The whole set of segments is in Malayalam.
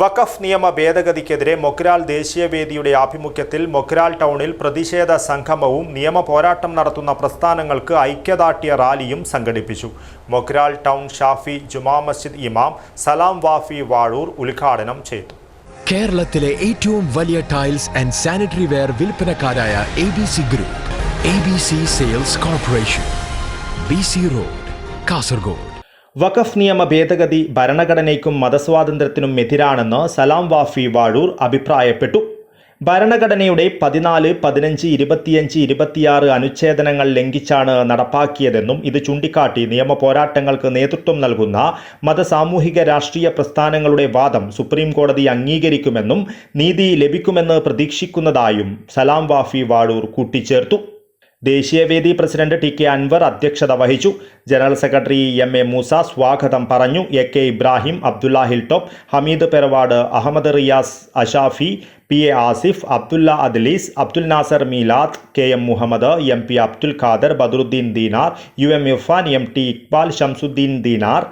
വഖഫ് നിയമ ഭേദഗതിക്കെതിരെ മൊഗ്രാൽ ദേശീയവേദിയുടെ ആഭിമുഖ്യത്തിൽ മൊഗ്രാൽ ടൗണിൽ പ്രതിഷേധ സംഗമവും നിയമ പോരാട്ടം നടത്തുന്ന പ്രസ്ഥാനങ്ങൾക്ക് ഐക്യദാർഢ്യ റാലിയും സംഘടിപ്പിച്ചു. മൊഗ്രാൽ ടൗൺ ഷാഫി ജുമാ മസ്ജിദ് ഇമാം സലാം വാഫി വാഴൂർ ഉദ്ഘാടനം ചെയ്തു. കേരളത്തിലെ ഏറ്റവും വലിയ tiles and sanitary ware വിൽപ്പനക്കാരായ A B C group A B C sales corporation B C road Kasaragod. വഖഫ് നിയമ ഭേദഗതി ഭരണഘടനയ്ക്കും മതസ്വാതന്ത്ര്യത്തിനും എതിരാണെന്ന് സലാം വാഫി വാഴൂർ അഭിപ്രായപ്പെട്ടു. ഭരണഘടനയുടെ പതിനാല് പതിനഞ്ച് ഇരുപത്തിയഞ്ച് ഇരുപത്തിയാറ് അനുച്ഛേദനങ്ങൾ ലംഘിച്ചാണ് നടപ്പാക്കിയതെന്നും ഇത് ചൂണ്ടിക്കാട്ടി നിയമ പോരാട്ടങ്ങൾക്ക് നേതൃത്വം നൽകുന്ന മതസാമൂഹിക രാഷ്ട്രീയ പ്രസ്ഥാനങ്ങളുടെ വാദം സുപ്രീം കോടതി അംഗീകരിക്കുമെന്നും നീതി ലഭിക്കുമെന്ന് പ്രതീക്ഷിക്കുന്നതായും സലാം വാഫി വാഴൂർ കൂട്ടിച്ചേർത്തു. ദേശീയവേദി പ്രസിഡന്റ് ടി കെ അൻവർ അധ്യക്ഷത വഹിച്ചു. General secretary M A Moosa സ്വാഗതം പറഞ്ഞു. A K Ibrahim Abdulla hilltop Hameed Peravad Ahmed Riyas Ashafi P A Asif Abdulla Adlees Abdul Nasar Milad K M Muhammad M P Abdul Khader Badaruddin Dinar U M Irfan M T Iqbal Shamsuddin Dinar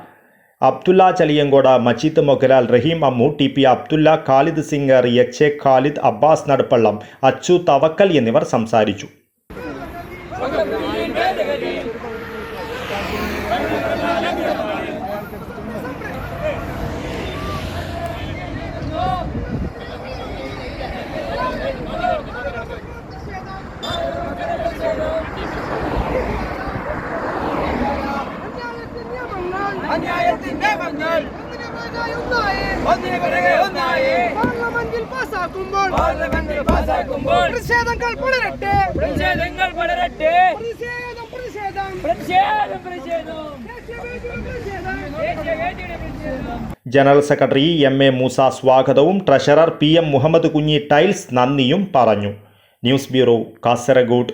Abdulla Chaliyankode Majeed Mogral Rahim Ammu T P Abdulla Khalid singer H A Khalid Abbas Naduppallam Achu Thavakkal എന്നിവർ സംസാരിച്ചു. അന്യായത്തിന്റെ മങ്ങൾ ഒന്നിനു പിറകെ ഒന്നായി പാർലമെന്റിൽ പാസാക്കുമ്പോൾ പാർലമെന്റിൽ പാസാക്കുമ്പോൾ പ്രതിഷേധങ്ങൾ പുലരട്ടെ പ്രതിഷേധങ്ങൾ പ്രതിഷേധം പ്രതിഷേധം. പ്രതിഷേധം പ്രതിഷേധം. General secretary M A Moosa സ്വാഗതവും treasurer P M Muhammad Kunhi tiles നന്ദിയും പറഞ്ഞു. News bureau Kasaragod.